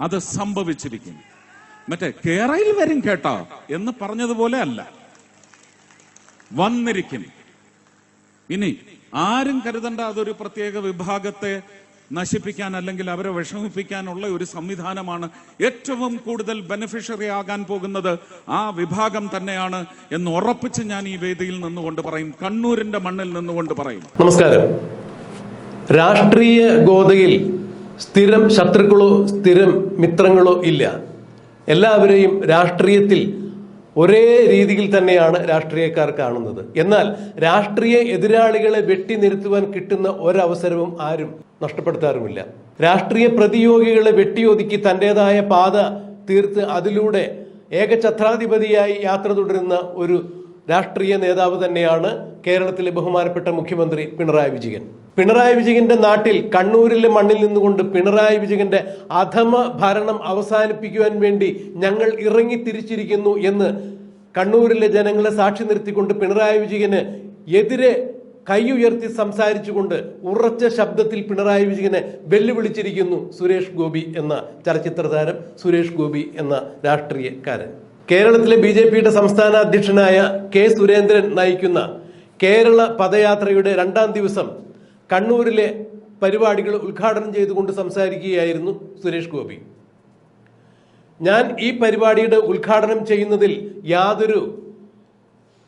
അത് സംഭവിച്ചിരിക്കും. മറ്റേ കേരളയിൽ വരും കേട്ടോ എന്ന് പറഞ്ഞതുപോലെ അല്ല. വന്നിരിക്കും. ഇനി ആരും കരുതണ്ട അതൊരു പ്രത്യേക വിഭാഗത്തെ നശിപ്പിക്കാൻ അല്ലെങ്കിൽ അവരെ വിഷമിപ്പിക്കാനുള്ള ഒരു സംവിധാനമാണ് ഏറ്റവും കൂടുതൽ ബെനിഫിഷ്യറി ആകാൻ പോകുന്നത് ആ വിഭാഗം തന്നെയാണ് എന്ന് ഉറപ്പിച്ച് ഞാൻ ഈ വേദിയിൽ നിന്നുകൊണ്ട് പറയും. കണ്ണൂരിന്റെ മണ്ണിൽ നിന്നുകൊണ്ട് പറയും. നമസ്കാരം. രാഷ്ട്രീയ ഗോതയിൽ സ്ഥിരം ശത്രുക്കളോ സ്ഥിരം മിത്രങ്ങളോ ഇല്ല. എല്ലാവരെയും രാഷ്ട്രീയത്തിൽ ഒരേ രീതിയിൽ തന്നെയാണ് രാഷ്ട്രീയക്കാർ കാണുന്നത്. എന്നാൽ രാഷ്ട്രീയ എതിരാളികളെ വെട്ടി നിരത്തുവാൻ കിട്ടുന്ന ഒരവസരവും ആരും നഷ്ടപ്പെടുത്താറുമില്ല. രാഷ്ട്രീയ പ്രതിയോഗികളെ വെട്ടിയൊതുക്കി തന്റെതായ പാത തീർത്ത് അതിലൂടെ ഏകഛത്രാധിപതിയായി യാത്ര തുടരുന്ന ഒരു രാഷ്ട്രീയ നേതാവ് തന്നെയാണ് കേരളത്തിലെ ബഹുമാനപ്പെട്ട മുഖ്യമന്ത്രി പിണറായി വിജയൻ. പിണറായി വിജയന്റെ നാട്ടിൽ കണ്ണൂരിലെ മണ്ണിൽ നിന്നുകൊണ്ട് പിണറായി വിജയന്റെ അധമ ഭരണം അവസാനിപ്പിക്കുവാൻ വേണ്ടി ഞങ്ങൾ ഇറങ്ങി തിരിച്ചിരിക്കുന്നു എന്ന് കണ്ണൂരിലെ ജനങ്ങളെ സാക്ഷി നിർത്തിക്കൊണ്ട് പിണറായി വിജയന് എതിരെ കൈ ഉയർത്തി സംസാരിച്ചുകൊണ്ട് ഉറച്ച ശബ്ദത്തിൽ പിണറായി വിജയനെ വെല്ലുവിളിച്ചിരിക്കുന്നു സുരേഷ് ഗോപി എന്ന ചലച്ചിത്ര താരം സുരേഷ് ഗോപി എന്ന രാഷ്ട്രീയക്കാരൻ. കേരളത്തിലെ ബി ജെ പിയുടെ സംസ്ഥാന അധ്യക്ഷനായ കെ സുരേന്ദ്രൻ നയിക്കുന്ന കേരള പദയാത്രയുടെ രണ്ടാം ദിവസം കണ്ണൂരിലെ പരിപാടികൾ ഉദ്ഘാടനം ചെയ്തുകൊണ്ട് സംസാരിക്കുകയായിരുന്നു സുരേഷ് ഗോപി. ഞാൻ ഈ പരിപാടിയുടെ ഉദ്ഘാടനം ചെയ്യുന്നതിൽ യാതൊരു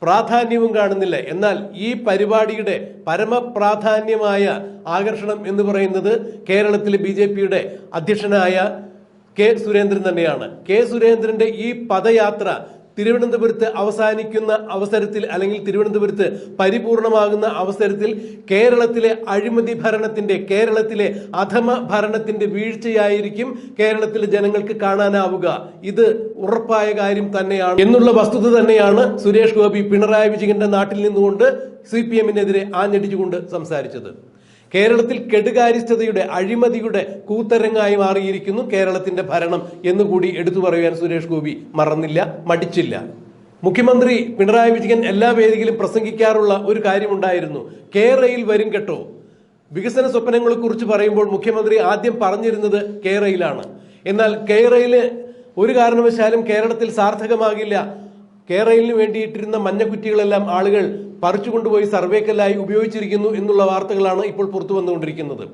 പ്രാധാന്യവും കാണുന്നില്ല. എന്നാൽ ഈ പരിപാടിയുടെ പരമപ്രാധാന്യമായ ആകർഷണം എന്ന് പറയുന്നത് കേരളത്തിലെ ബി അധ്യക്ഷനായ കെ സുരേന്ദ്രൻ തന്നെയാണ്. കെ സുരേന്ദ്രന്റെ ഈ പദയാത്ര തിരുവനന്തപുരത്ത് അവസാനിക്കുന്ന അവസരത്തിൽ അല്ലെങ്കിൽ തിരുവനന്തപുരത്ത് പരിപൂർണമാകുന്ന അവസരത്തിൽ കേരളത്തിലെ അഴിമതി ഭരണത്തിന്റെ കേരളത്തിലെ അധമ ഭരണത്തിന്റെ വീഴ്ചയായിരിക്കും കേരളത്തിലെ ജനങ്ങൾക്ക് കാണാനാവുക. ഇത് ഉറപ്പായ കാര്യം തന്നെയാണ്. എന്നുള്ള വസ്തുത തന്നെയാണ് സുരേഷ് ഗോപി പിണറായി വിജയന്റെ നാട്ടിൽ നിന്നുകൊണ്ട് സി പി എമ്മിനെതിരെ ആഞ്ഞടിച്ചുകൊണ്ട് സംസാരിച്ചത്. കേരളത്തിൽ കെടുകാര്യസ്ഥതയുടെ അഴിമതിയുടെ കൂത്തരങ്ങായി മാറിയിരിക്കുന്നു കേരളത്തിന്റെ ഭരണം എന്നുകൂടി എടുത്തു പറയുവാൻ സുരേഷ് ഗോപി മറന്നില്ല മടിച്ചില്ല. മുഖ്യമന്ത്രി പിണറായി വിജയൻ എല്ലാ വേദിയിലും പ്രസംഗിക്കാറുള്ള ഒരു കാര്യമുണ്ടായിരുന്നു. കേരയിൽ വരും കേട്ടോ. വികസന സ്വപ്നങ്ങളെ കുറിച്ച് പറയുമ്പോൾ മുഖ്യമന്ത്രി ആദ്യം പറഞ്ഞിരുന്നത് കേരയിലാണ് എന്നാൽ കേരയിൽ ഒരു കാരണവശാലും കേരളത്തിൽ സാർത്ഥകമാകില്ല. കേരളത്തിന് വേണ്ടിയിട്ടിരുന്ന മഞ്ഞക്കുറ്റികളെല്ലാം ആളുകൾ പറിച്ചുകൊണ്ടുപോയി സർവേക്കല്ലായി ഉപയോഗിച്ചിരിക്കുന്നു എന്നുള്ള വാർത്തകളാണ് ഇപ്പോൾ പുറത്തു വന്നുകൊണ്ടിരിക്കുന്നത്.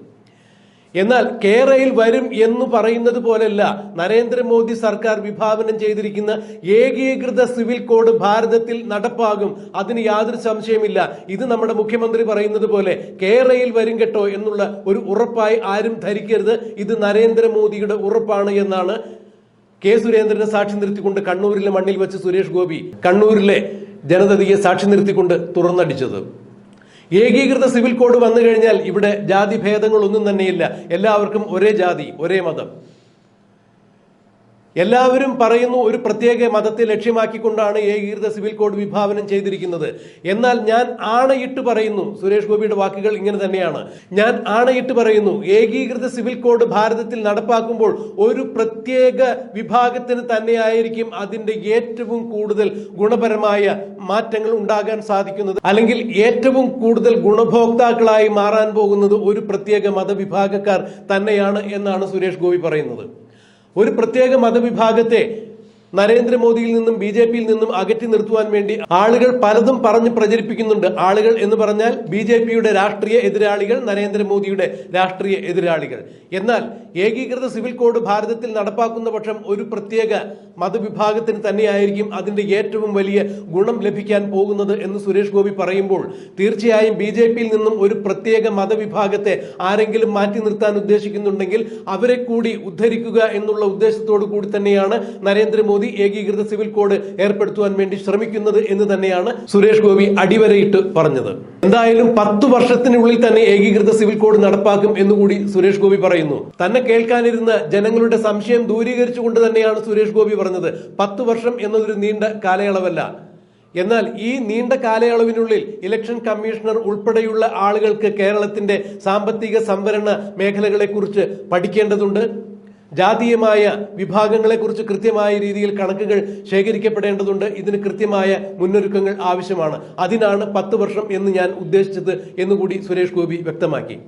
എന്നാൽ കേരളയിൽ വരും എന്ന് പറയുന്നത് പോലല്ല നരേന്ദ്രമോദി സർക്കാർ വിഭാവനം ചെയ്തിരിക്കുന്ന ഏകീകൃത സിവിൽ കോഡ് ഭാരതത്തിൽ നടപ്പാകും. അതിന് യാതൊരു സംശയമില്ല. ഇത് നമ്മുടെ മുഖ്യമന്ത്രി പറയുന്നത് പോലെ കേരളയിൽ വരും കേട്ടോ എന്നുള്ള ഒരു ഉറപ്പായി ആരും ധരിക്കരുത്. ഇത് നരേന്ദ്രമോദിയുടെ ഉറപ്പാണ് എന്നാണ് കെ സുരേന്ദ്രനെ സാക്ഷി നിർത്തിക്കൊണ്ട് കണ്ണൂരിലെ മണ്ണിൽ വെച്ച് സുരേഷ് ഗോപി കണ്ണൂരിലെ ജനതയെ സാക്ഷി നിർത്തിക്കൊണ്ട് തുറന്നടിച്ചത്. ഏകീകൃത സിവിൽ കോഡ് വന്നു കഴിഞ്ഞാൽ ഇവിടെ ജാതി ഭേദങ്ങളൊന്നും തന്നെയില്ല. എല്ലാവർക്കും ഒരേ ജാതി ഒരേ മതം. എല്ലാവരും പറയുന്നു ഒരു പ്രത്യേക മതത്തെ ലക്ഷ്യമാക്കിക്കൊണ്ടാണ് ഏകീകൃത സിവിൽ കോഡ് വിഭാവനം ചെയ്തിരിക്കുന്നത്. എന്നാൽ ഞാൻ ആണയിട്ട് പറയുന്നു സുരേഷ് ഗോപിയുടെ വാക്കുകൾ ഇങ്ങനെ തന്നെയാണ്. ഞാൻ ആണയിട്ട് പറയുന്നു ഏകീകൃത സിവിൽ കോഡ് ഭാരതത്തിൽ നടപ്പാക്കുമ്പോൾ ഒരു പ്രത്യേക വിഭാഗത്തിന് തന്നെയായിരിക്കും അതിന്റെ ഏറ്റവും കൂടുതൽ ഗുണപരമായ മാറ്റങ്ങൾ ഉണ്ടാകാൻ സാധിക്കുന്നത്. അല്ലെങ്കിൽ ഏറ്റവും കൂടുതൽ ഗുണഭോക്താക്കളായി മാറാൻ പോകുന്നത് ഒരു പ്രത്യേക മതവിഭാഗക്കാർ തന്നെയാണ് എന്നാണ് സുരേഷ് ഗോപി പറയുന്നത്. ഒരു പ്രത്യേക മതവിഭാഗത്തെ നരേന്ദ്രമോദിയിൽ നിന്നും ബി ജെ പിയിൽ നിന്നും അകറ്റി നിർത്തുവാൻ വേണ്ടി ആളുകൾ പലതും പറഞ്ഞ് പ്രചരിപ്പിക്കുന്നുണ്ട്. ആളുകൾ എന്ന് പറഞ്ഞാൽ ബി ജെ പിയുടെ രാഷ്ട്രീയ എതിരാളികൾ നരേന്ദ്രമോദിയുടെ രാഷ്ട്രീയ എതിരാളികൾ. എന്നാൽ ഏകീകൃത സിവിൽ കോഡ് ഭാരതത്തിൽ നടപ്പാക്കുന്ന പക്ഷം ഒരു പ്രത്യേക മതവിഭാഗത്തിന് തന്നെയായിരിക്കും അതിന്റെ ഏറ്റവും വലിയ ഗുണം ലഭിക്കാൻ പോകുന്നത് എന്ന് സുരേഷ് ഗോപി പറയുമ്പോൾ തീർച്ചയായും ബി ജെ പിയിൽ നിന്നും ഒരു പ്രത്യേക മതവിഭാഗത്തെ ആരെങ്കിലും മാറ്റി നിർത്താൻ ഉദ്ദേശിക്കുന്നുണ്ടെങ്കിൽ അവരെ കൂടി ഉദ്ധരിക്കുക എന്നുള്ള ഉദ്ദേശത്തോടു കൂടി തന്നെയാണ് നരേന്ദ്രമോദി ഏകീകൃത സിവിൽ കോഡ് ഏർപ്പെടുത്തുവാൻ വേണ്ടി ശ്രമിക്കുന്നത് എന്ന് തന്നെയാണ് സുരേഷ് ഗോപി അടിവരയിട്ട് പറഞ്ഞത്. എന്തായാലും പത്ത് വർഷത്തിനുള്ളിൽ തന്നെ ഏകീകൃത സിവിൽ കോഡ് നടപ്പാക്കും എന്നുകൂടി സുരേഷ് ഗോപി പറയുന്നു. തന്നെ കേൾക്കാനിരുന്ന ജനങ്ങളുടെ സംശയം ദൂരീകരിച്ചുകൊണ്ട് തന്നെയാണ് സുരേഷ് ഗോപി പറഞ്ഞത്. പത്ത് വർഷം എന്നതൊരു നീണ്ട കാലയളവല്ല. എന്നാൽ ഈ നീണ്ട കാലയളവിനുള്ളിൽ ഇലക്ഷൻ കമ്മീഷണർ ഉൾപ്പെടെയുള്ള ആളുകൾക്ക് കേരളത്തിന്റെ സാമ്പത്തിക സംവരണ മേഖലകളെക്കുറിച്ച് പഠിക്കേണ്ടതുണ്ട്. ജാതീയമായ വിഭാഗങ്ങളെക്കുറിച്ച് കൃത്യമായ രീതിയിൽ കണക്കുകൾ ശേഖരിക്കപ്പെടേണ്ടതുണ്ട്. ഇതിന് കൃത്യമായ മുന്നൊരുക്കങ്ങൾ ആവശ്യമാണ്. അതിനാണ് പത്ത് വർഷം എന്ന് ഞാൻ ഉദ്ദേശിച്ചത് എന്നുകൂടി സുരേഷ് ഗോപി വ്യക്തമാക്കി.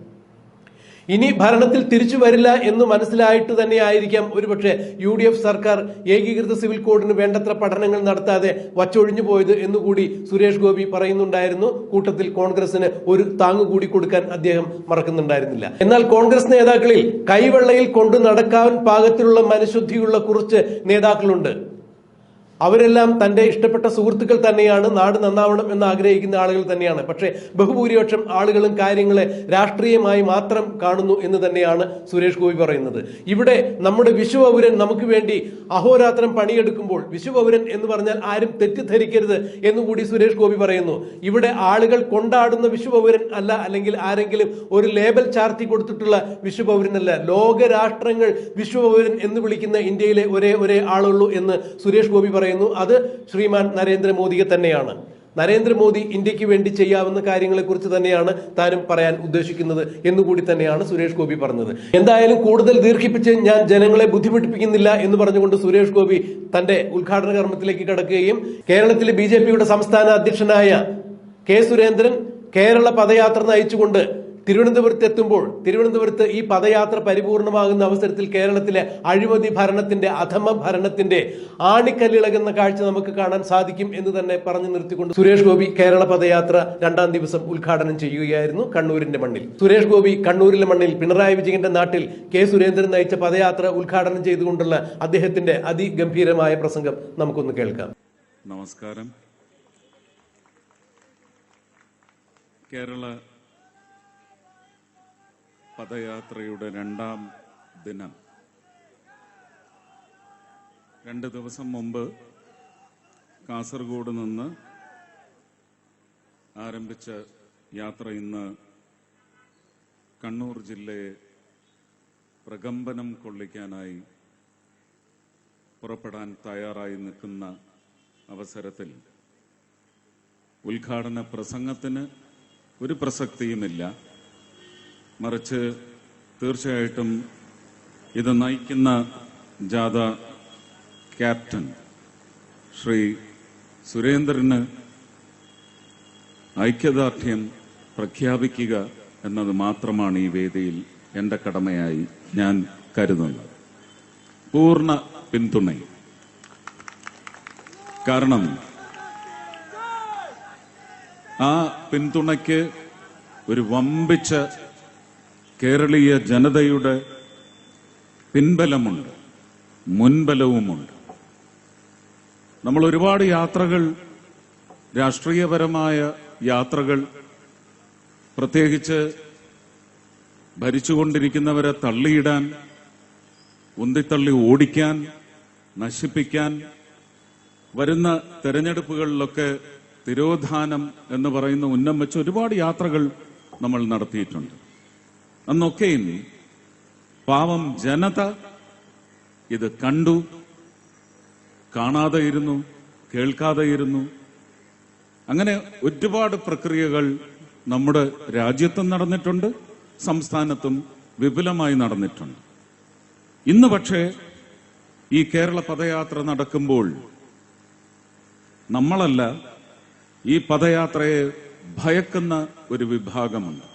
ഇനി ഭരണത്തിൽ തിരിച്ചു വരില്ല എന്ന് മനസ്സിലായിട്ട് തന്നെയായിരിക്കാം ഒരുപക്ഷെ യു ഡി എഫ് സർക്കാർ ഏകീകൃത സിവിൽ കോഡിന് വേണ്ടത്ര പഠനങ്ങൾ നടത്താതെ വച്ചൊഴിഞ്ഞു പോയത് എന്നുകൂടി സുരേഷ് ഗോപി പറയുന്നുണ്ടായിരുന്നു. കൂട്ടത്തിൽ കോൺഗ്രസിന് ഒരു താങ്ങ് കൂടി കൊടുക്കാൻ അദ്ദേഹം മറക്കുന്നുണ്ടായിരുന്നില്ല. എന്നാൽ കോൺഗ്രസ് നേതാക്കളിൽ കൈവെള്ളയിൽ കൊണ്ടു നടക്കാൻ പാകത്തിലുള്ള മനഃശുദ്ധിയുള്ള കുറച്ച് നേതാക്കളുണ്ട്. അവരെല്ലാം തന്റെ ഇഷ്ടപ്പെട്ട സുഹൃത്തുക്കൾ തന്നെയാണ്. നാട് നന്നാവണം എന്ന് ആഗ്രഹിക്കുന്ന ആളുകൾ തന്നെയാണ്. പക്ഷേ ബഹുഭൂരിപക്ഷം ആളുകളും കാര്യങ്ങളെ രാഷ്ട്രീയമായി മാത്രം കാണുന്നു എന്ന് തന്നെയാണ് സുരേഷ് ഗോപി പറയുന്നത്. ഇവിടെ നമ്മുടെ വിശ്വപൗരൻ നമുക്ക് വേണ്ടി അഹോരാത്രം പണിയെടുക്കുമ്പോൾ വിശ്വപൗരൻ എന്ന് പറഞ്ഞാൽ ആരും തെറ്റിദ്ധരിക്കരുത് എന്നുകൂടി സുരേഷ് ഗോപി പറയുന്നു. ഇവിടെ ആളുകൾ കൊണ്ടാടുന്ന വിശ്വപൗരൻ അല്ല അല്ലെങ്കിൽ ആരെങ്കിലും ഒരു ലേബൽ ചാർത്തി കൊടുത്തിട്ടുള്ള വിശ്വപൗരനല്ല. ലോകരാഷ്ട്രങ്ങൾ വിശ്വപൗരൻ എന്ന് വിളിക്കുന്ന ഇന്ത്യയിലെ ഒരേ ഒരേ ആളുള്ളൂ എന്ന് സുരേഷ് ഗോപി പറയുന്നു. അത് ശ്രീമാൻ നരേന്ദ്രമോദിയെ തന്നെയാണ്. നരേന്ദ്രമോദി ഇന്ത്യയ്ക്ക് വേണ്ടി ചെയ്യാവുന്ന കാര്യങ്ങളെക്കുറിച്ച് തന്നെയാണ് താനും പറയാൻ ഉദ്ദേശിക്കുന്നത് എന്നുകൂടി തന്നെയാണ് സുരേഷ് ഗോപി പറഞ്ഞത്. എന്തായാലും കൂടുതൽ ദീർഘിപ്പിച്ച് ഞാൻ ജനങ്ങളെ ബുദ്ധിമുട്ടിപ്പിക്കുന്നില്ല എന്ന് പറഞ്ഞുകൊണ്ട് സുരേഷ് ഗോപി തന്റെ ഉദ്ഘാടന കർമ്മത്തിലേക്ക് കടക്കുകയും കേരളത്തിലെ ബി സംസ്ഥാന അധ്യക്ഷനായ കെ സുരേന്ദ്രൻ കേരള പദയാത്ര നയിച്ചുകൊണ്ട് തിരുവനന്തപുരത്ത് എത്തുമ്പോൾ തിരുവനന്തപുരത്ത് ഈ പദയാത്ര പരിപൂർണമാകുന്ന അവസരത്തിൽ കേരളത്തിലെ അഴിമതി ഭരണത്തിന്റെ അധമ ഭരണത്തിന്റെ ആണിക്കല്ലിളകുന്ന കാഴ്ച നമുക്ക് കാണാൻ സാധിക്കും എന്ന് തന്നെ പറഞ്ഞു നിർത്തിക്കൊണ്ട് സുരേഷ് ഗോപി കേരള പദയാത്ര രണ്ടാം ദിവസം ഉദ്ഘാടനം ചെയ്യുകയായിരുന്നു കണ്ണൂരിന്റെ മണ്ണിൽ. സുരേഷ് ഗോപി കണ്ണൂരിലെ മണ്ണിൽ പിണറായി വിജയന്റെ നാട്ടിൽ കെ സുരേന്ദ്രൻ നയിച്ച പദയാത്ര ഉദ്ഘാടനം ചെയ്തുകൊണ്ടുള്ള അദ്ദേഹത്തിന്റെ അതിഗംഭീരമായ പ്രസംഗം നമുക്കൊന്ന് കേൾക്കാം. നമസ്കാരം. കേരള പദയാത്രയുടെ രണ്ടാം ദിനം. രണ്ട് ദിവസം മുമ്പ് കാസർഗോഡ് നിന്ന് ആരംഭിച്ച യാത്ര ഇന്ന് കണ്ണൂർ ജില്ലയെ പ്രകമ്പനം കൊള്ളിക്കാനായി പുറപ്പെടാൻ തയ്യാറായി നിൽക്കുന്ന അവസരത്തിൽ ഉദ്ഘാടന പ്രസംഗത്തിന് ഒരു പ്രസക്തിയുമില്ല. മറിച്ച് തീർച്ചയായിട്ടും ഇത് നയിക്കുന്ന ജാഥ ക്യാപ്റ്റൻ ശ്രീ സുരേന്ദ്രന് ഐക്യദാർഢ്യം പ്രഖ്യാപിക്കുക എന്നത് മാത്രമാണ് ഈ വേദിയിൽ എന്റെ കടമയായി ഞാൻ കരുതുന്നത്. പൂർണ പിന്തുണയും കാരണം ആ പിന്തുണയ്ക്ക് ഒരു വമ്പിച്ച കേരളീയ ജനതയുടെ പിൻബലമുണ്ട് മുൻബലവുമുണ്ട്. നമ്മൾ ഒരുപാട് യാത്രകൾ രാഷ്ട്രീയപരമായ യാത്രകൾ പ്രത്യേകിച്ച് ഭരിച്ചുകൊണ്ടിരിക്കുന്നവരെ തള്ളിയിടാൻ ഉന്തിത്തള്ളി ഓടിക്കാൻ നശിപ്പിക്കാൻ വരുന്ന തെരഞ്ഞെടുപ്പുകളിലൊക്കെ തിരോധാനം എന്ന് പറയുന്ന ഉന്നം വെച്ച് ഒരുപാട് യാത്രകൾ നമ്മൾ നടത്തിയിട്ടുണ്ട്. അന്നൊക്കെയും പാവം ജനത ഇത് കണ്ടു കാണാതെ ഇരുന്നു കേൾക്കാതെ ഇരുന്നു അങ്ങനെ ഒരുപാട് പ്രക്രിയകൾ നമ്മുടെ രാജ്യത്തും നടന്നിട്ടുണ്ട് സംസ്ഥാനത്തും വിപുലമായി നടന്നിട്ടുണ്ട്. ഇന്ന് പക്ഷേ ഈ കേരള പദയാത്ര നടക്കുമ്പോൾ നമ്മളല്ല ഈ പദയാത്രയെ ഭയക്കുന്ന ഒരു വിഭാഗമുണ്ട്.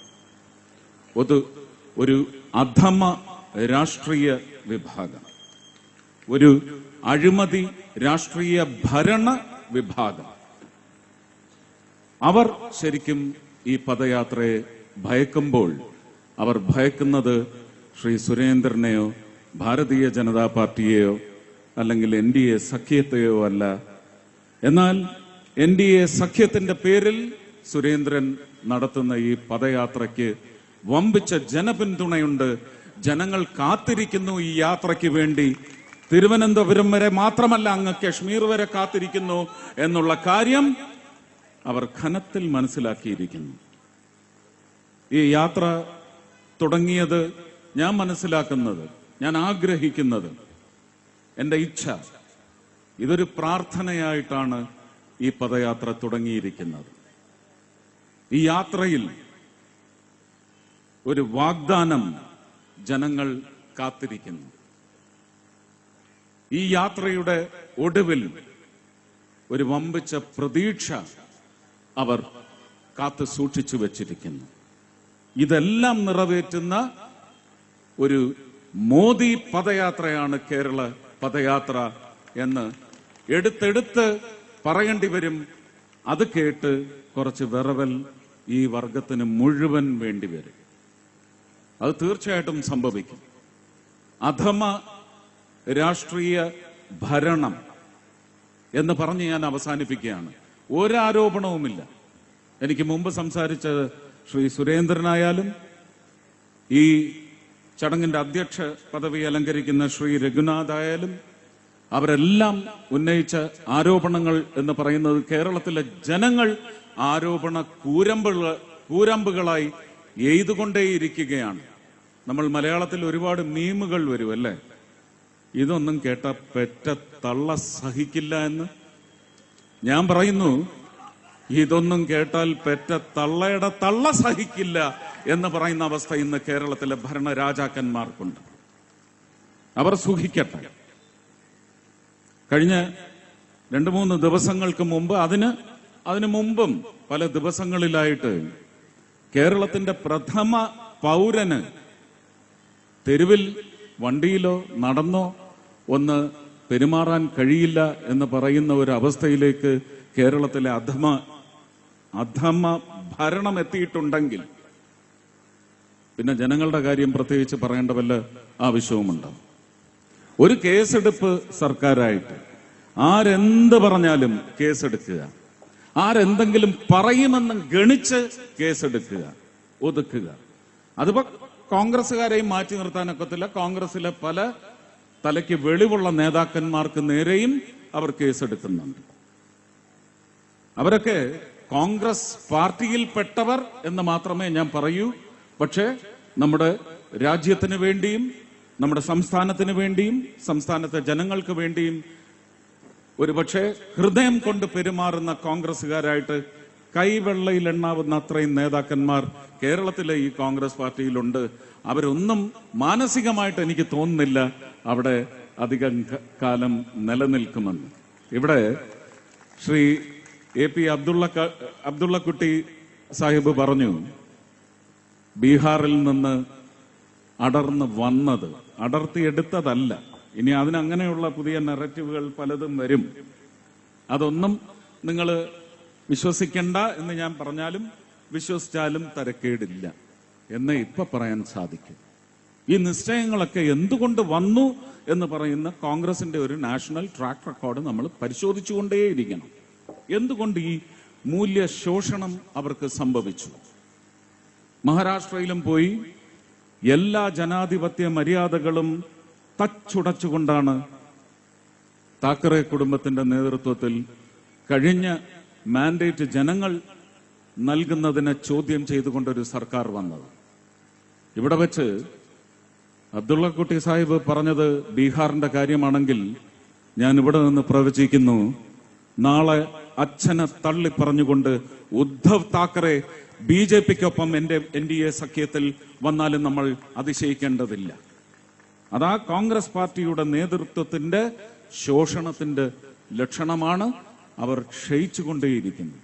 അത് ഒരു അധമ രാഷ്ട്രീയ വിഭാഗം. ഒരു അഴിമതി രാഷ്ട്രീയ ഭരണ വിഭാഗം. അവർ ശരിക്കും ഈ പദയാത്രയെ ഭയക്കുമ്പോൾ അവർ ഭയക്കുന്നത് ശ്രീ സുരേന്ദ്രനെയോ ഭാരതീയ ജനതാ പാർട്ടിയെയോ അല്ലെങ്കിൽ എൻ ഡി എ സഖ്യത്തെയോ അല്ല. എന്നാൽ എൻ ഡി എ സഖ്യത്തിന്റെ പേരിൽ സുരേന്ദ്രൻ നടത്തുന്ന ഈ പദയാത്രയ്ക്ക് വമ്പിച്ച ജനപിന്തുണയുണ്ട്. ജനങ്ങൾ കാത്തിരിക്കുന്നു ഈ യാത്രയ്ക്ക് വേണ്ടി. തിരുവനന്തപുരം വരെ മാത്രമല്ല അങ്ങ് കശ്മീർ വരെ കാത്തിരിക്കുന്നു എന്നുള്ള കാര്യം അവർ ഖനത്തിൽ മനസ്സിലാക്കിയിരിക്കുന്നു. ഈ യാത്ര തുടങ്ങിയത് ഞാൻ മനസ്സിലാക്കുന്നത് ഞാൻ ആഗ്രഹിക്കുന്നത് എന്റെ ഇച്ഛ ഇതൊരു പ്രാർത്ഥനയായിട്ടാണ് ഈ പദയാത്ര തുടങ്ങിയിരിക്കുന്നത്. ഈ യാത്രയിൽ ഒരു വാഗ്ദാനം ജനങ്ങൾ കാത്തിരിക്കുന്നു. ഈ യാത്രയുടെ ഒടുവിൽ ഒരു വമ്പിച്ച പ്രതീക്ഷ അവർ കാത്തു സൂക്ഷിച്ചു വച്ചിരിക്കുന്നു. ഇതെല്ലാം നിറവേറ്റുന്ന ഒരു മോദി പദയാത്രയാണ് കേരള പദയാത്ര എന്ന് എടുത്തെടുത്ത് പറയേണ്ടി വരും. അത് കേട്ട് കുറച്ച് വിറവൽ ഈ വർഗത്തിന് മുഴുവൻ വേണ്ടി വരും. അത് തീർച്ചയായിട്ടും സംഭവിക്കും. അധമ രാഷ്ട്രീയ ഭരണം എന്ന് പറഞ്ഞ് ഞാൻ അവസാനിപ്പിക്കുകയാണ്. ഒരാരോപണവുമില്ല. എനിക്ക് മുമ്പ് സംസാരിച്ച ശ്രീ സുരേന്ദ്രനായാലും ഈ ചടങ്ങിന്റെ അധ്യക്ഷ പദവി അലങ്കരിക്കുന്ന ശ്രീ രഘുനാഥ് ആയാലും അവരെല്ലാം ഉന്നയിച്ച ആരോപണങ്ങൾ എന്ന് പറയുന്നത് കേരളത്തിലെ ജനങ്ങൾ ആരോപണ കൂരമ്പുകൾ കൂരമ്പുകളായി എയ്തുകൊണ്ടേയിരിക്കുകയാണ്. നമ്മൾ മലയാളത്തിൽ ഒരുപാട് മീമുകൾ വരും അല്ലേ ഇതൊന്നും കേട്ട പെറ്റ തള്ള സഹിക്കില്ല എന്ന്. ഞാൻ പറയുന്നു ഇതൊന്നും കേട്ടാൽ പെറ്റ തള്ളയുടെ തള്ള സഹിക്കില്ല എന്ന് പറയുന്ന അവസ്ഥ ഇന്ന് കേരളത്തിലെ ഭരണരാജാക്കന്മാർക്കുണ്ട്. അവർ സുഖിക്കട്ടെ. കഴിഞ്ഞ രണ്ടു മൂന്ന് ദിവസങ്ങൾക്ക് മുമ്പ് അതിന് അതിനു മുമ്പും പല ദിവസങ്ങളിലായിട്ട് കേരളത്തിന്റെ പ്രഥമ പൗരന് തെരുവിൽ വണ്ടിയിലോ നടന്നോ ഒന്ന് പെരുമാറാൻ കഴിയില്ല എന്ന് പറയുന്ന ഒരു അവസ്ഥയിലേക്ക് കേരളത്തിലെ അധമ അധമ ഭരണം എത്തിയിട്ടുണ്ടെങ്കിൽ പിന്നെ ജനങ്ങളുടെ കാര്യം പ്രത്യേകിച്ച് പറയേണ്ട വല്ല ആവശ്യവുമുണ്ട്? ഒരു കേസെടുപ്പ് സർക്കാരായിട്ട് ആരെന്ത് പറഞ്ഞാലും കേസെടുക്കുക. ആരെന്തെങ്കിലും പറയുമെന്ന് ഗണിച്ച് കേസെടുക്കുക. ഒതുക്കുക. അതിപ്പോ കോൺഗ്രസ്സുകാരെയും മാറ്റി നിർത്താനൊക്കത്തില്ല. കോൺഗ്രസിലെ പല തലയ്ക്ക് വെളിവുള്ള നേതാക്കന്മാർക്ക് നേരെയും അവർ കേസെടുക്കുന്നുണ്ട്. അവരൊക്കെ കോൺഗ്രസ് പാർട്ടിയിൽപ്പെട്ടവർ എന്ന് മാത്രമേ ഞാൻ പറയൂ. പക്ഷേ നമ്മുടെ രാജ്യത്തിന് വേണ്ടിയും നമ്മുടെ സംസ്ഥാനത്തിന് വേണ്ടിയും സംസ്ഥാനത്തെ ജനങ്ങൾക്ക് വേണ്ടിയും ഒരുപക്ഷെ ഹൃദയം കൊണ്ട് പെരുമാറുന്ന കോൺഗ്രസ്സുകാരായിട്ട് കൈവെള്ളയിൽ എണ്ണാവുന്ന അത്രയും നേതാക്കന്മാർ കേരളത്തിലെ ഈ കോൺഗ്രസ് പാർട്ടിയിലുണ്ട്. അവരൊന്നും മാനസികമായിട്ട് എനിക്ക് തോന്നുന്നില്ല അവിടെ അധികം കാലം നിലനിൽക്കുമെന്ന്. ഇവിടെ ശ്രീ എ പി അബ്ദുള്ള അബ്ദുള്ളക്കുട്ടി സാഹിബ് പറഞ്ഞു ബീഹാറിൽ നിന്ന് അടർന്ന് വന്നത് അടർത്തിയെടുത്തതല്ല. ഇനി അതിനങ്ങനെയുള്ള പുതിയ നെററ്റീവുകൾ പലതും വരും. അതൊന്നും നിങ്ങൾ വിശ്വസിക്കണ്ട എന്ന് ഞാൻ പറഞ്ഞാലും വിശ്വസിച്ചാലും തരക്കേടില്ല എന്ന് ഇപ്പൊ പറയാൻ സാധിക്കും. ഈ നിശ്ചയങ്ങളൊക്കെ എന്തുകൊണ്ട് വന്നു എന്ന് പറയുന്ന കോൺഗ്രസിന്റെ ഒരു നാഷണൽ ട്രാക്ക് റെക്കോർഡ് നമ്മൾ പരിശോധിച്ചുകൊണ്ടേയിരിക്കണം. എന്തുകൊണ്ട് ഈ മൂല്യ ശോഷണം അവർക്ക് സംഭവിച്ചു? മഹാരാഷ്ട്രയിലും പോയി എല്ലാ ജനാധിപത്യ മര്യാദകളും തച്ചുടച്ചുകൊണ്ടാണ് താക്കറെ കുടുംബത്തിന്റെ നേതൃത്വത്തിൽ കഴിഞ്ഞ മാൻഡേറ്റ് ജനങ്ങൾ നൽകുന്നതിനെ ചോദ്യം ചെയ്തുകൊണ്ടൊരു സർക്കാർ വന്നത്. ഇവിടെ വെച്ച് അബ്ദുള്ളക്കുട്ടി സാഹിബ് പറഞ്ഞത് ബീഹാറിന്റെ കാര്യമാണെങ്കിൽ ഞാൻ ഇവിടെ നിന്ന് പ്രവചിക്കുന്നു നാളെ അച്ഛനെ തള്ളി പറഞ്ഞുകൊണ്ട് ഉദ്ധവ് താക്കറെ ബി ജെ പിക്കൊപ്പം എന്റെ എൻ ഡി എ സഖ്യത്തിൽ വന്നാലും നമ്മൾ അതിശയിക്കേണ്ടതില്ല. അതാ കോൺഗ്രസ് പാർട്ടിയുടെ നേതൃത്വത്തിന്റെ ശോഷണത്തിന്റെ ലക്ഷണമാണ് അവർ ക്ഷയിച്ചുകൊണ്ടേയിരിക്കുന്നു.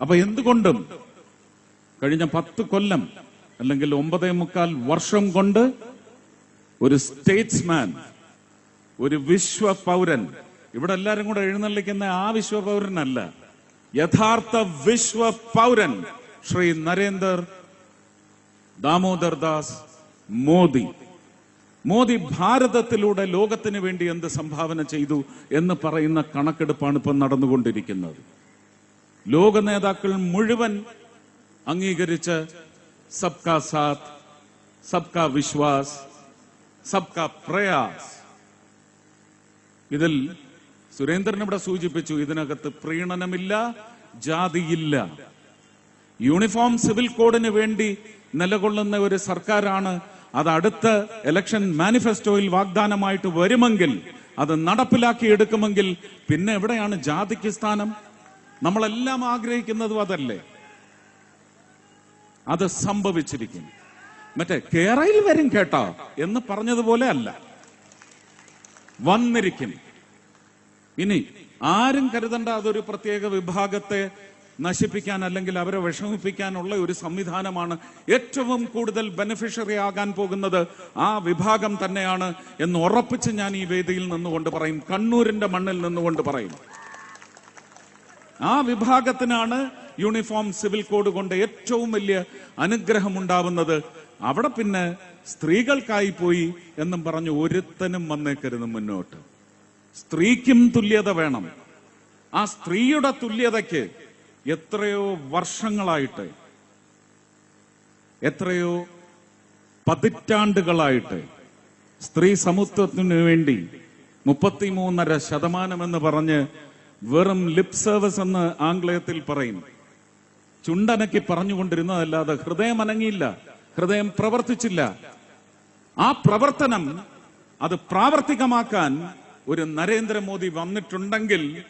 അപ്പൊ എന്തുകൊണ്ടും കഴിഞ്ഞ പത്ത് കൊല്ലം അല്ലെങ്കിൽ ഒമ്പതേ മുക്കാൽ വർഷം കൊണ്ട് ഒരു സ്റ്റേറ്റ്സ്മാൻ ഒരു വിശ്വ പൗരൻ ഇവിടെ എല്ലാരും കൂടെ എഴുന്നള്ളിക്കുന്ന ആ വിശ്വ പൗരനല്ല യഥാർത്ഥ വിശ്വ പൗരൻ ശ്രീ നരേന്ദർ ദാമോദർ ദാസ് മോദി. മോദി ഭാരതത്തിലൂടെ ലോകത്തിന് വേണ്ടി എന്ത് സംഭാവന ചെയ്തു എന്ന് പറയുന്ന കണക്കെടുപ്പാണ് ഇപ്പം നടന്നുകൊണ്ടിരിക്കുന്നത്. ലോക നേതാക്കൾ മുഴുവൻ അംഗീകരിച്ച് സബ്കാ സാത്ത് സബ്കാ വിശ്വാസ് സബ്കാ പ്രയാസ്. ഇതിൽ സുരേന്ദ്രൻ ഇവിടെ സൂചിപ്പിച്ചു ഇതിനകത്ത് പ്രീണനമില്ല ജാതിയില്ല. യൂണിഫോം സിവിൽ കോഡിന് വേണ്ടി നിലകൊള്ളുന്ന ഒരു സർക്കാരാണ് അത് അടുത്ത ഇലക്ഷൻ മാനിഫെസ്റ്റോയിൽ വാഗ്ദാനമായിട്ട് വരുമെങ്കിൽ അത് നടപ്പിലാക്കി എടുക്കുമെങ്കിൽ പിന്നെ എവിടെയാണ് ജാതിക്ക് സ്ഥാനം? നമ്മളെല്ലാം ആഗ്രഹിക്കുന്നതും അതല്ലേ. അത് സംഭവിച്ചിരിക്കും. മറ്റേ കേരളയിൽ വരും കേട്ടോ എന്ന് പറഞ്ഞതുപോലെ അല്ല. വന്നിരിക്കും. ഇനി ആരും കരുതണ്ട അതൊരു പ്രത്യേക വിഭാഗത്തെ നശിപ്പിക്കാൻ അല്ലെങ്കിൽ അവരെ വിഷമിപ്പിക്കാനുള്ള ഒരു സംവിധാനമാണ് ഏറ്റവും കൂടുതൽ ബെനിഫിഷ്യറി ആകാൻ പോകുന്നത് ആ വിഭാഗം തന്നെയാണ് എന്ന് ഉറപ്പിച്ച് ഞാൻ ഈ വേദിയിൽ നിന്നുകൊണ്ട് പറയും. കണ്ണൂരിന്റെ മണ്ണിൽ നിന്നുകൊണ്ട് പറയും. ആ വിഭാഗത്തിനാണ് യൂണിഫോം സിവിൽ കോഡ് കൊണ്ട് ഏറ്റവും വലിയ അനുഗ്രഹം ഉണ്ടാവുന്നത്. അവിടെ പിന്നെ സ്ത്രീകൾക്കായി പോയി എന്നും പറഞ്ഞു ഒരുത്തനും വന്നേക്കരുത് മുന്നോട്ട്. സ്ത്രീക്കും തുല്യത വേണം. ആ സ്ത്രീയുടെ തുല്യതയ്ക്ക് എത്രയോ വർഷങ്ങളായിട്ട് എത്രയോ പതിറ്റാണ്ടുകളായിട്ട് സ്ത്രീ സമത്വത്തിനു വേണ്ടി മുപ്പത്തിമൂന്നര ശതമാനം എന്ന് പറഞ്ഞ് വെറും ലിപ് സർവീസ് എന്ന് ആംഗ്ലേയത്തിൽ പറയും. ചുണ്ടനക്കി പറഞ്ഞുകൊണ്ടിരുന്നതല്ലാതെ ഹൃദയം അനങ്ങിയില്ല ഹൃദയം പ്രവർത്തിച്ചില്ല. ആ പ്രവർത്തനം അത് പ്രാവർത്തികമാക്കാൻ ഒരു നരേന്ദ്രമോദി വന്നിട്ടുണ്ടെങ്കിൽ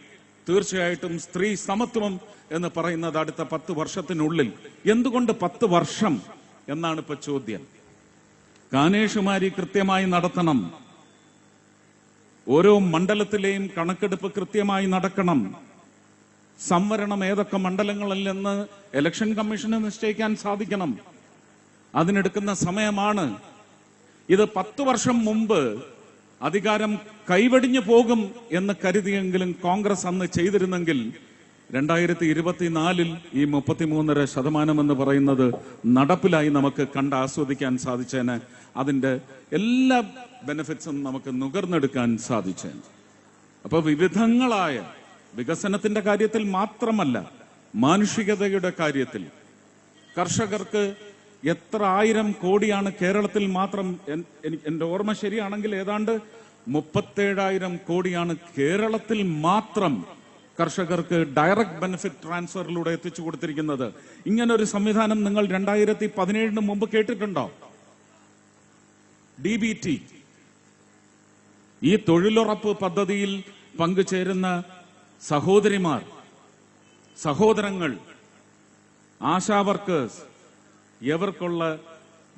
തീർച്ചയായിട്ടും സ്ത്രീ സമത്വം എന്ന് പറയുന്നത് അടുത്ത പത്ത് വർഷത്തിനുള്ളിൽ. എന്തുകൊണ്ട് പത്ത് വർഷം എന്നാണ് ഇപ്പൊ ചോദ്യം. കാനേഷുമാരി കൃത്യമായി നടത്തണം. ഓരോ മണ്ഡലത്തിലെയും കണക്കെടുപ്പ് കൃത്യമായി നടക്കണം. സംവരണം ഏതൊക്കെ മണ്ഡലങ്ങളല്ലെന്ന് ഇലക്ഷൻ കമ്മീഷന് നിശ്ചയിക്കാൻ സാധിക്കണം. അതിനെടുക്കുന്ന സമയമാണ്. ഇത് പത്ത് വർഷം മുമ്പ് അധികാരം കൈവടിഞ്ഞു പോകും എന്ന് കരുതിയെങ്കിലും കോൺഗ്രസ് അന്ന് ചെയ്തിരുന്നെങ്കിൽ രണ്ടായിരത്തി ഇരുപത്തിനാലിൽ ഈ മുപ്പത്തിമൂന്നര ശതമാനം എന്ന് പറയുന്നത് നടപ്പിലായി നമുക്ക് കണ്ട് ആസ്വദിക്കാൻ സാധിച്ചേന്. അതിന്റെ എല്ലാ ബെനിഫിറ്റ്സും നമുക്ക് നുകർന്നെടുക്കാൻ സാധിച്ചേന്. അപ്പൊ വിവിധങ്ങളായ വികസനത്തിന്റെ കാര്യത്തിൽ മാത്രമല്ല മാനുഷികതയുടെ കാര്യത്തിൽ കർഷകർക്ക് എത്ര ആയിരം കോടിയാണ് കേരളത്തിൽ മാത്രം എന്റെ ഓർമ്മ ശരിയാണെങ്കിൽ ഏതാണ്ട് മുപ്പത്തേഴായിരം കോടിയാണ് കേരളത്തിൽ മാത്രം കർഷകർക്ക് ഡയറക്റ്റ് ബെനിഫിറ്റ് ട്രാൻസ്ഫറിലൂടെ എത്തിച്ചു കൊടുത്തിരിക്കുന്നത്. ഇങ്ങനെ ഒരു സംവിധാനം നിങ്ങൾ രണ്ടായിരത്തി പതിനേഴിന് മുമ്പ് കേട്ടിട്ടുണ്ടോ? ഡി ബി ടി ഈ തൊഴിലുറപ്പ് പദ്ധതിയിൽ പങ്കുചേരുന്ന സഹോദരിമാർ സഹോദരങ്ങൾ ആശാ വർക്കേഴ്സ് എവർക്കുള്ള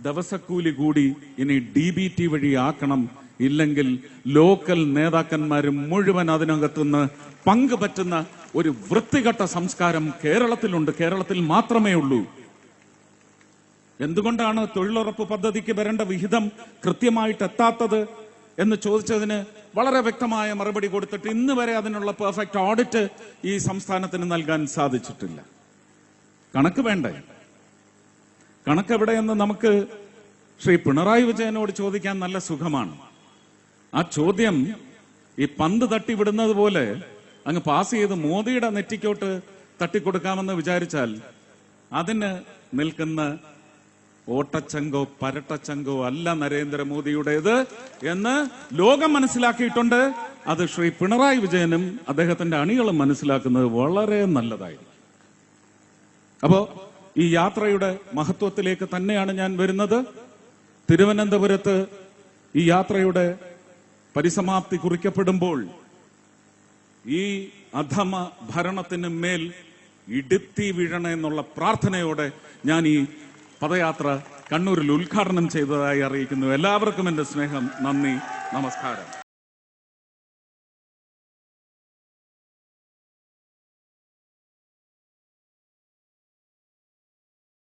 ദിവസക്കൂലി കൂടി ഇനി ഡി ബി ടി വഴി ആക്കണം. ഇല്ലെങ്കിൽ ലോക്കൽ നേതാക്കന്മാർ മുഴുവൻ അതിനകത്തുനിന്ന് പങ്കുപറ്റുന്ന ഒരു വൃത്തികെട്ട സംസ്കാരം കേരളത്തിലുണ്ട്. കേരളത്തിൽ മാത്രമേ ഉള്ളൂ. എന്തുകൊണ്ടാണ് തൊഴിലുറപ്പ് പദ്ധതിക്ക് വരേണ്ട വിഹിതം കൃത്യമായിട്ട് എത്താത്തത് എന്ന് ചോദിച്ചതിന് വളരെ വ്യക്തമായ മറുപടി കൊടുത്തിട്ട് ഇന്ന് വരെ അതിനുള്ള പെർഫെക്റ്റ് ഓഡിറ്റ് ഈ സംസ്ഥാനത്തിന് നൽകാൻ സാധിച്ചിട്ടില്ല. കണക്ക് വേണ്ടേ? കണക്ക് എവിടെയെന്ന് നമുക്ക് ശ്രീ പിണറായി വിജയനോട് ചോദിക്കാൻ നല്ല സുഖമാണ്. ആ ചോദ്യം ഈ പന്ത് തട്ടിവിടുന്നത് പോലെ അങ്ങ് പാസ് ചെയ്ത് മോദിയുടെ നെറ്റിക്കോട്ട് തട്ടിക്കൊടുക്കാമെന്ന് വിചാരിച്ചാൽ അതിന് നിൽക്കുന്ന ഓട്ടച്ചങ്കോ പരട്ടച്ചങ്കോ അല്ല നരേന്ദ്രമോദിയുടേത് എന്ന് ലോകം മനസ്സിലാക്കിയിട്ടുണ്ട്. അത് ശ്രീ പിണറായി വിജയനും അദ്ദേഹത്തിന്റെ അണികളും മനസ്സിലാക്കുന്നത് വളരെ നല്ലതായിരിക്കും. അപ്പോ ഈ യാത്രയുടെ മഹത്വത്തിലേക്ക് തന്നെയാണ് ഞാൻ വരുന്നത്. തിരുവനന്തപുരത്ത് ഈ യാത്രയുടെ പരിസമാപ്തി കുറിക്കപ്പെടുമ്പോൾ ഈ അധമ ഭരണത്തിന് മേൽ ഇടുത്തി വീഴണ എന്നുള്ള പ്രാർത്ഥനയോടെ ഞാൻ ഈ പദയാത്ര കണ്ണൂരിൽ ഉദ്ഘാടനം ചെയ്തതായി അറിയിക്കുന്നു. എല്ലാവർക്കും എന്റെ സ്നേഹം നന്ദി നമസ്കാരം.